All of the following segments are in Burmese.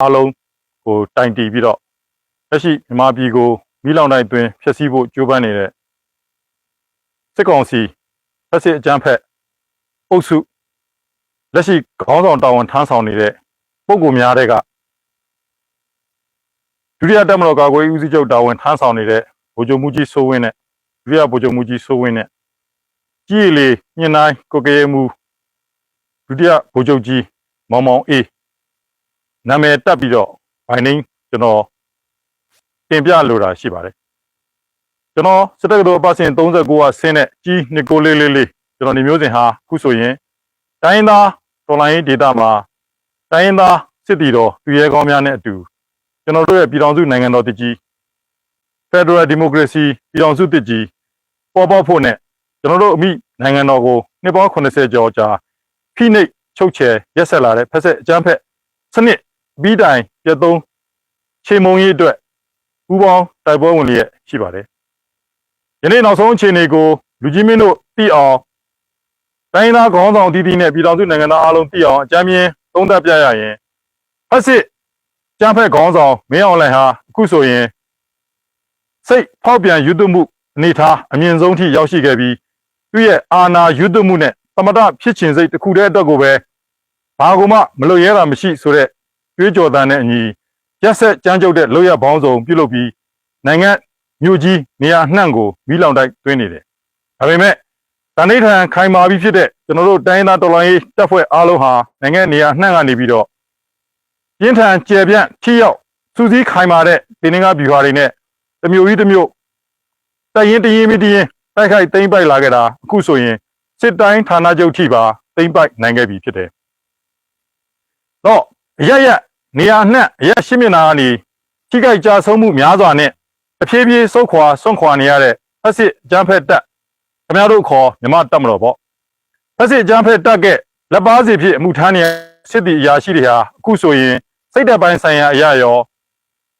အားလုံးကိုတိုင်တီးပြီးတော့လက်ရှိမြန်မာပြည်ကိုမိလောင်တိုင်းတွင်ဖျက်ဆီးဖို့ကြိုးပမ်းနေတဲ့စစ်ကောင်စီဖက်စစ်အကြမ်းဖက်အုပ်စုလက်ရှိခေါင်းဆောင်တာဝန်ထမ်းဆောင်နေတဲ့ပုံကိုများတဲ့ကဒုတိယတက်မတော်ကာကွယ်ရေးဦးစီးချုပ်တာဝန်ထမ်းဆောင်နေတဲ့ဗိုလ်ချုပ်မှုကြီးစိုးဝင်းနဲ့ဒုတိယဗိုလ်ချုပ်မှုကြီးစိုးဝင်းနဲ့ကြည်လေညင်တိုင်းကိုကရဲမှုဒုတိယဗိုလ်ချုပ်ကြီးမောင်မောင်အေး နာမည်တက်ပြီးတော့ဘိုင်နင်းကျွန်တော်တင်ပြလိုတာရှိပါတယ်ကျွန်တော်စစ်တပ်ကတော်ပတ်စဉ်39ကဆင်းတဲ့ကြီးနစ်ကိုလေးလေးလေးကျွန်တော်နေမျိုးစဉ်ဟာခုဆိုရင်တိုင်းသားတော်လိုင်းဒေတာမှာတိုင်းသားစစ်တီတော်သူရဲကောင်းများနဲ့အတူကျွန်တော်တို့ရဲ့ပြည်တော်စုနိုင်ငံတော်တကြီး Federal Democracy ပြည်တော်စုတကြီးပေါ်ပေါက်ဖို့နဲ့ကျွန်တော်တို့အမိနိုင်ငံတော်ကိုနှစ်ပေါင်း80ကျော်ကြာဖိနှိပ်ချုပ်ချယ်ရက်ဆက်လာတဲ့ဖက်ဆက်အကြမ်းဖက်စနစ် ပြီးတိုင်ပြတ်သုံးခြေမုံရေးအတွက်ပူးပေါင်းတိုက်ပွဲဝင်လျက်ရှိပါတယ်။ယနေ့နောက်ဆုံးအခြေအနေကိုလူကြီးမင်းတို့သိအောင်တိုင်းသားခေါင်းဆောင်အသီးသီးနဲ့ပြည်တော်စုနိုင်ငံသားအားလုံးသိအောင်အကြမ်းမြင်သုံးသပ်ပြရရင်ဖက်စစ်ကြမ်းဖက်ခေါင်းဆောင်မင်းအောင်လှိုင်ဟာအခုဆိုရင်စိတ်ဖောက်ပြန်ယူသွမှုအနေထားအမြင့်ဆုံးထိရောက်ရှိခဲ့ပြီးသူ့ရဲ့အာဏာယူသွမှုနဲ့သမတဖြစ်ချင်စိတ်တစ်ခုတည်းအတွက်ကိုပဲဘာကူမှမလုပ်ရဲတာမရှိဆိုတဲ့ ကြွေးကြော်တန်းနဲ့အညီရက်ဆက်ကြမ်းကြုတ်တဲ့လောက်ရပေါင်းစုံပြုလုပ်ပြီးနိုင်ငံမြို့ကြီးနေရာနှံ့ကိုမိလောင်တိုက်တွင်းနေတယ်။ဒါပေမဲ့တဏိဌာန်ခိုင်မာပြီးဖြစ်တဲ့ကျွန်တော်တို့တိုင်းသားတော်လှန်ရေးတပ်ဖွဲ့အားလုံးဟာနိုင်ငံနေရာနှံ့ကနေပြီးတော့ပြင်းထန်ကျယ်ပြန့်ထိရောက်စူးစီးခိုင်မာတဲ့တင်းငါဗျူဟာတွေနဲ့တစ်မျိုးကြီးတစ်မျိုးတရင်တရင်မီတရင်တိုက်ခိုက်သိမ်းပိုက်လာခဲ့တာအခုဆိုရင်စစ်တိုင်းဌာနချုပ်ထိပါသိမ်းပိုက်နိုင်ခဲ့ပြီဖြစ်တယ်။တော့အရရက် နေရာအနှံ့အရက်ရှင်းမျက်နှာကနေထိခိုက်ကြဆုံးမှုများစွာနဲ့အဖြည်းဖြည်းဆုတ်ခွာဆွန့်ခွာနေရတဲ့ဖက်စစ်ကြမ်းဖက်တပ်ခင်ဗျားတို့ခေါ်မြမတပ်မတော်ပေါ့ဖက်စစ်ကြမ်းဖက်တပ်ကလက်ပါစီဖြစ်အမှုထမ်းနေစစ်တီအရာရှိတွေဟာအခုဆိုရင်စိတ်တပ်ပိုင်းဆိုင်ရာအရာရော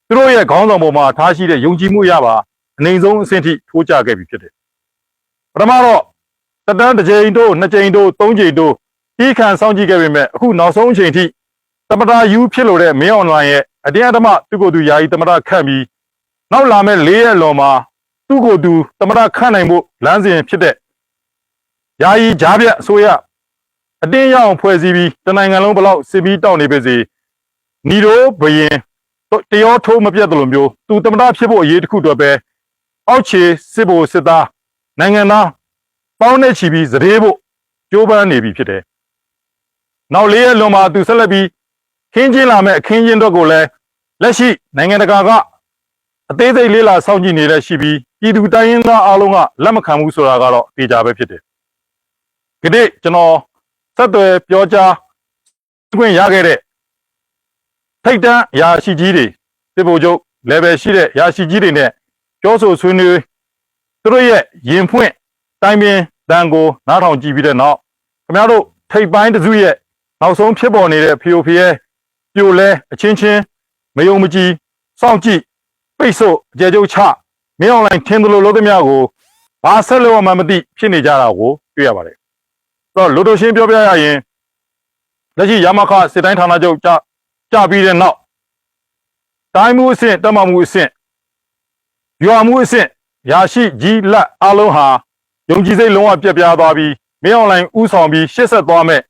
သူတို့ရဲ့ခေါင်းဆောင်ပေါ်မှာထားရှိတဲ့ယုံကြည်မှုရပါအနေဆုံးအဆင့်ထိထိုးကြခဲ့ပြီဖြစ်တယ်ပထမတော့တတန်းတစ်ကြိမ်တို့နှစ်ကြိမ်တို့သုံးကြိမ်တို့ပြီးခံစောင့်ကြည့်ခဲ့ပေမဲ့အခုနောက်ဆုံးအချိန်ထိ တမတာယူဖြစ်လို့တဲ့မင်းအွန်လိုင်းရဲ့အတင်းအဓမ္မသူကိုယ်သူယာယီတမတာခန့်ပြီးနောက်လာမဲ့၄ရက်လော်မှာသူကိုယ်သူတမတာခန့်နိုင်ဖို့လမ်းစဉ်ဖြစ်တဲ့ယာယီဂျားပြတ်အစိုးရအတင်းရအောင်ဖွဲ့စည်းပြီးတနိုင်ငံလုံးဘလောက်စစ်ပြီးတောက်နေပါစေညီတို့ဘရင်တရောထိုးမပြတ်တယ်လို့မျိုးသူတမတာဖြစ်ဖို့အရေးတစ်ခုတော့ပဲအောက်ခြေစစ်ဖို့စစ်သားနိုင်ငံသားပေါင်းနဲ့ချီပြီးစရေဖို့ကြိုးပမ်းနေပြီဖြစ်တယ်နောက်၄ရက်လွန်မှာသူဆက်လက်ပြီး ခင်းချင်းလာမဲ့အခင်းချင်းတော့ကိုလည်းလက်ရှိနိုင်ငံတကာကအသေးစိတ်လေးလာစောင့်ကြည့်နေလက်ရှိပြီးပြည်သူတိုင်းရင်းသားအားလုံးကလက်မခံဘူးဆိုတာကတော့အသေးချာပဲဖြစ်တယ်။ဒီနေ့ကျွန်တော်ဆက်သွယ်ပြောကြားခွင့်ရခဲ့တဲ့ထိတ်တန်းရာရှိကြီးတွေစစ်ဗိုလ်ချုပ် level ရှိတဲ့ရာရှိကြီးတွေနဲ့ပြောဆိုဆွေးနွေးသူတို့ရဲ့ရင်ဖွင့်တိုင်းပင်တန်ကိုနားထောင်ကြည့်ပြီးတဲ့နောက်ခင်ဗျားတို့ထိတ်ပိုင်းတစုရဲ့နောက်ဆုံးဖြစ်ပေါ်နေတဲ့ဖီယိုဖီယဲ ပြိုလဲအချင်းချင်းမယုံမကြည်စောင့်ကြည့်ပိတ်ဆို့အကြဲကျုပ်ချမင်းအွန်လိုင်းထင်းသလိုလို့သမျှကိုဘာဆက်လို့မှမသိဖြစ်နေကြတာကိုတွေ့ရပါတယ်။အဲ့တော့လူတို့ရှင်းပြောပြရရင်လက်ရှိရမခစစ်တိုင်းဌာနချုပ်ကြကြပြီးတဲ့နောက်တိုင်းမှုအဆင့်တက်မှမှုအဆင့်ရွာမှုအဆင့်ရာရှိကြီးလက်အလုံးဟာယုံကြည်စိတ်လုံးဝပြတ်ပြားသွားပြီးမင်းအွန်လိုင်းဥဆောင်ပြီးရှေ့ဆက်သွားမဲ့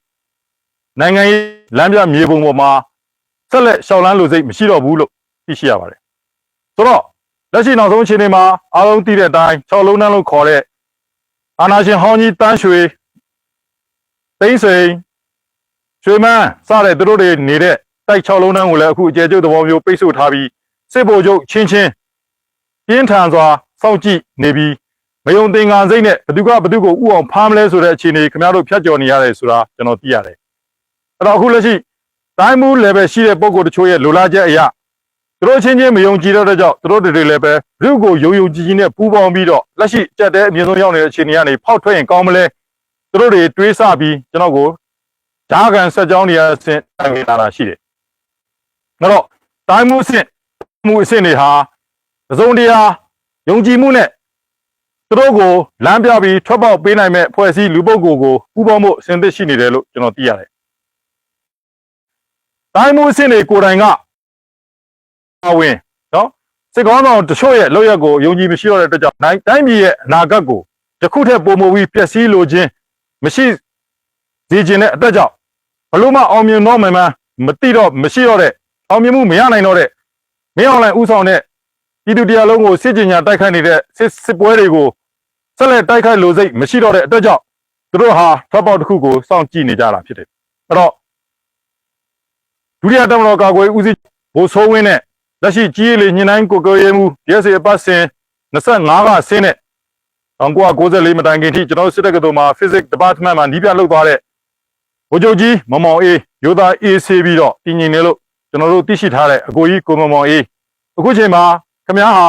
နိုင်ငံရေးလမ်းပြမြေပုံပေါ်မှာ ဆက်လက်ရှောက်လန်းလို့စိတ်မရှိတော့ဘူးလို့သိရှိရပါတယ်ဆိုတော့လက်ရှိနောက်ဆုံးအခြေအနေမှာအားလုံးသိတဲ့အတိုင်း၆လုံးနှန်းလို့ခေါ်တဲ့အာနာရှင်ဟောင်းကြီးတန်းရွှေသိန်းစိန်ရွှေမန်းစတဲ့သူတို့တွေနေတဲ့တိုက်၆လုံးနှန်းကိုလည်းအခုအကျယ်ကျုပ်သဘောမျိုးပိတ်ဆို့ထားပြီးစစ်ဗိုလ်ချုပ်ချင်းချင်းပြင်းထန်စွာစောင့်ကြည့်နေပြီးမယုံသင်္ကာစိတ်နဲ့ဘသူကဘသူကိုဥအောင်ဖားမလဲဆိုတဲ့အခြေအနေခင်ဗျားတို့ဖြတ်ကျော်နေရတယ်ဆိုတာကျွန်တော်သိရတယ်အဲ့တော့အခုလက်ရှိ တိုင်းမှု level ရှိတဲ့ပုံကိုယ်တချို့ရဲ့လိုလားချက်အရာသူတို့ချင်းချင်းမယုံကြည်တော့တဲ့ကြောင့်သူတို့တွေလည်းပဲဘုကိုယုံယုံကြည်ကြည်နဲ့ပူးပေါင်းပြီးတော့လက်ရှိကြက်တဲ့အမြင့်ဆုံးရောက်နေတဲ့အခြေအနေကနေဖောက်ထွက်ရင်ကောင်းမလဲသူတို့တွေတွေးဆပြီးကျွန်တော်ကိုဓာကန်ဆက်ကြောင်းနေရာဆင့်တိုင်လာတာရှိတယ်။ဒါတော့တိုင်းမှုအဆင့်မှုအဆင့်တွေဟာသစုံတရာယုံကြည်မှုနဲ့သူတို့ကိုလမ်းပြပြီးထွက်ပေါက်ပေးနိုင်မဲ့ဖွဲ့စည်းလူပုဂ္ဂိုလ်ကိုပူးပေါင်းဖို့အစဉ်သစ်ရှိနေတယ်လို့ကျွန်တော်သိရတယ်။ တိုင်းမှုအဆင့်တွေကိုယ်တိုင်ကအဝင်နော်စစ်ကောင်းဆောင်တချို့ရဲ့လောက်ရက်ကိုယုံကြည်မရှိတော့တဲ့အတွက်ကြောင့်တိုင်းတိုင်းပြည်ရဲ့အနာဂတ်ကိုတစ်ခုထက်ပိုမိုပြီးပျက်စီးလိုခြင်းမရှိစေခြင်းတဲ့အတွက်ကြောင့်ဘလို့မှအောင်မြင်တော့မှန်မှန်မတိတော့မရှိတော့တဲ့အောင်မြင်မှုမရနိုင်တော့တဲ့မင်းအောင်လှိုင်ဥဆောင်တဲ့ပြည်သူတရားလုံးကိုစစ်ကြင်ညာတိုက်ခိုက်နေတဲ့စစ်စစ်ပွဲတွေကိုဆက်လက်တိုက်ခိုက်လိုစိတ်မရှိတော့တဲ့အတွက်ကြောင့်သူတို့ဟာထွက်ပေါက်တစ်ခုကိုစောင့်ကြည့်နေကြတာဖြစ်တယ်အဲ့တော့ ဒုတိယတမတော်ကာကွယ်ဦးစီးဘိုးဆိုးဝင်းနဲ့လက်ရှိကြီးရည်လေးညှိနှိုင်းကိုကိုရဲမှု DSA အပတ်စဉ်25ကဆင်းတဲ့1994မတိုင်ခင်ထိကျွန်တော်တို့စစ်တပ်ကတော်မှာ Physics Department မှာနီးပြလုပ်သွားတဲ့ဘိုးချုပ်ကြီးမမောင်အေးရိုသားအေးဆေးပြီးတော့တည်ငြိမ်နေလို့ကျွန်တော်တို့သိရှိထားတဲ့အကိုကြီးကိုမမောင်အေးအခုချိန်မှာခမ ्या ဟာ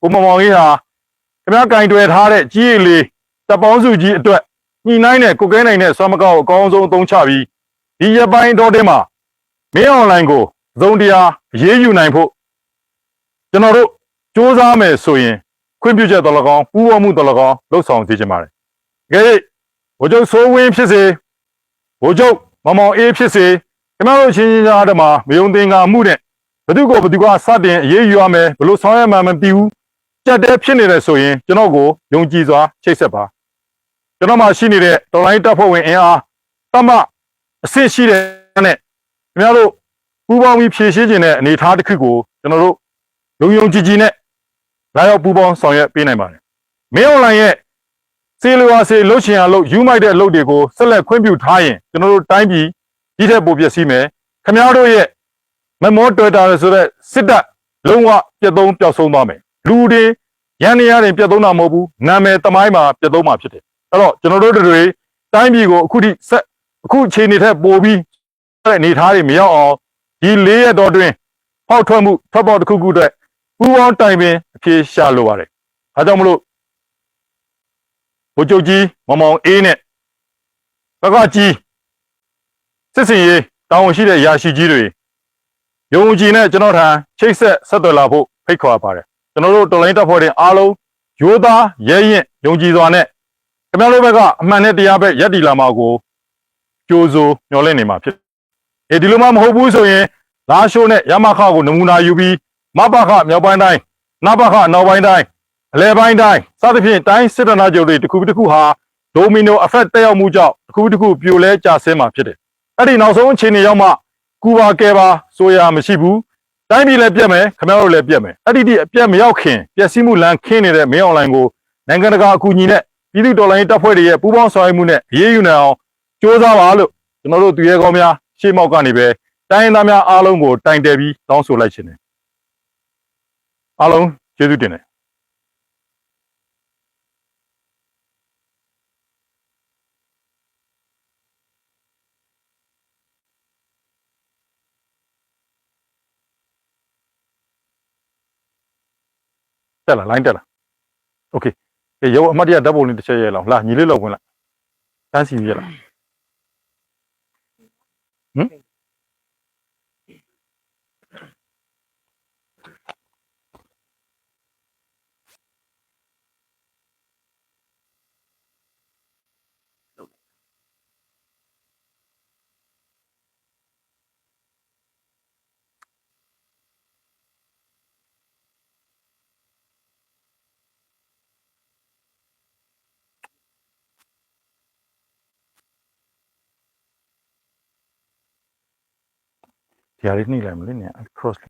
ကိုမမောင်အေးဟာခမ ्या ကင်တွယ်ထားတဲ့ကြီးရည်လေးတပ်ပေါင်းစုကြီးအတွက်ညှိနှိုင်းတဲ့ကိုကဲနိုင်တဲ့ဆွမ်းမကောက်အကောင်းဆုံးအသုံးချပြီးဒီရပိုင်းတော်တင်းမှာ မင်းအွန်လိုင်းကိုသုံးတရားရေးယူနိုင်ဖို့ကျွန်တော်တို့စူးစမ်းမယ်ဆိုရင်ခွင့်ပြုချက်တော်လကောင်းပူးပေါင်းမှုတော်လကောင်းလှုပ်ဆောင်စေချင်ပါတယ်။ကြည့်ဘိုလ်ချုပ်စိုးဝင်းဖြစ်စေဘိုလ်ချုပ်မမောင်အေးဖြစ်စေကျွန်တော်တို့ချင်းချင်းကြားထဲမှာမယုံသင်္ကာမှုနဲ့ဘယ်သူကိုဘယ်သူကစတင်အရေးယူရမယ်ဘယ်လိုဆောင်ရွက်မှမသိဘူးကြက်တဲဖြစ်နေတယ်ဆိုရင်ကျွန်တော်ကိုယုံကြည်စွာချိတ်ဆက်ပါကျွန်တော်မှရှိနေတဲ့တော်လိုင်းတပ်ဖွဲ့ဝင်အင်အားတမအဆင့်ရှိတဲ့နဲ့ ခင်ဗျားတို့ပူးပေါင်းပြီးဖြည့်ရှင်းခြင်းတဲ့အနေအထားတစ်ခုကိုကျွန်တော်တို့လုံယုံကြည်ကြည်နဲ့လာရောက်ပူပေါင်းဆောင်ရွက်ပေးနိုင်ပါတယ်။မင်းအွန်လိုင်းရဲ့စေလိုဝါစေလှုပ်ရှင်ရလှုပ်ယူမိုက်တဲ့အလုပ်တွေကိုဆက်လက်ခွင့်ပြုထားရင်ကျွန်တော်တို့တိုင်းပြည်ဒီထက်ပိုပျက်စီးမယ်။ခင်ဗျားတို့ရဲ့မမောတွေ့တာဆိုတဲ့စစ်တပ်လုံးဝပြတ်သုံးပျောက်ဆုံးသွားမယ်။လူတွေရန်နေရတယ်ပြတ်သုံးတာမဟုတ်ဘူး။နာမည်တမိုင်းမှာပြတ်သုံးမှာဖြစ်တယ်။အဲ့တော့ကျွန်တော်တို့တွေတိုင်းပြည်ကိုအခုထိဆက်အခုအချိန်နေထက်ပိုပြီး တဲ့အနေထားတွေမရောက်အောင်ဒီ၄ရက်တော်တွင်ဖောက်ထွက်မှုဖက်ပေါက်တစ်ခုခုအတွက်ပူပေါင်းတိုင်ပင်အဖြေရှာလိုပါတယ်။အဲကြောင့်မလို့ဘိုလ်ချုပ်ကြီးမောင်မောင်အေးနဲ့ဘကကြီးစစ်စင်ရေးတာဝန်ရှိတဲ့ရာရှိကြီးတွေယုံကြည်နဲ့ကျွန်တော်ထံချိတ်ဆက်ဆက်သွယ်လာဖို့ဖိတ်ခေါ်ပါတယ်။ကျွန်တော်တို့တော်လိုင်းတပ်ဖွဲ့တွေအားလုံးရိုးသားရဲရင်ယုံကြည်စွာနဲ့ခင်ဗျားတို့ဘက်ကအမှန်နဲ့တရားဘက်ရက်တီလာမှာကိုကြိုးစိုးမျှော်လင့်နေမှာဖြစ်။ အဲဒီလိုမှမဟုတ်ဘူးဆိုရင်လာရှိုးနဲ့ရမခကိုနမူနာယူပြီးမပခမြောက်ပိုင်းတိုင်းနပခနောက်ပိုင်းတိုင်းအလဲပိုင်းတိုင်းစသဖြင့်တိုင်းစစ်တပ်နာချုပ်တွေတစ်ခုပြီးတစ်ခုဟာဒိုမီနိုအဖက်တက်ရောက်မှုကြောင့်တစ်ခုပြီးတစ်ခုပြိုလဲကျဆင်းမှာဖြစ်တယ်။အဲ့ဒီနောက်ဆုံးအခြေအနေရောက်မှကူပါကဲပါဆိုရမရှိဘူး။တိုင်းပြည်လည်းပြတ်မယ်ခင်ဗျားတို့လည်းပြတ်မယ်။အဲ့ဒီဒီအပြတ်မရောက်ခင်ပျက်စီးမှုလမ်းခင်းနေတဲ့မင်းအွန်လိုင်းကိုနိုင်ငံတကာအကူအညီနဲ့ပြည်သူတော်လှန်ရေးတပ်ဖွဲ့တွေရဲ့ပူးပေါင်းဆောင်ရွက်မှုနဲ့အရေးယူနိုင်အောင်ကြိုးစားပါလို့ကျွန်တော်တို့သူရဲကောင်းများ ရှေ့မောက်ကနေပဲတိုင်းရင်းသားများအားလုံးကိုတိုင်တယ်ပြီးတောင်းဆိုလိုက်ခြင်းတယ် အားလုံးကျေးဇူးတင်တယ်တက်လာ line တက်လာโอเคအေးရုပ်အမတ်တရဓာတ်ပုံလေးတစ်ချက်ရဲလောက်လာညီလေးလောက်ဝင်လိုက်တန်းစီရလား ဟ မ်ဒီဟာလေးနှိမ့်လိုက်မလို့နင် cross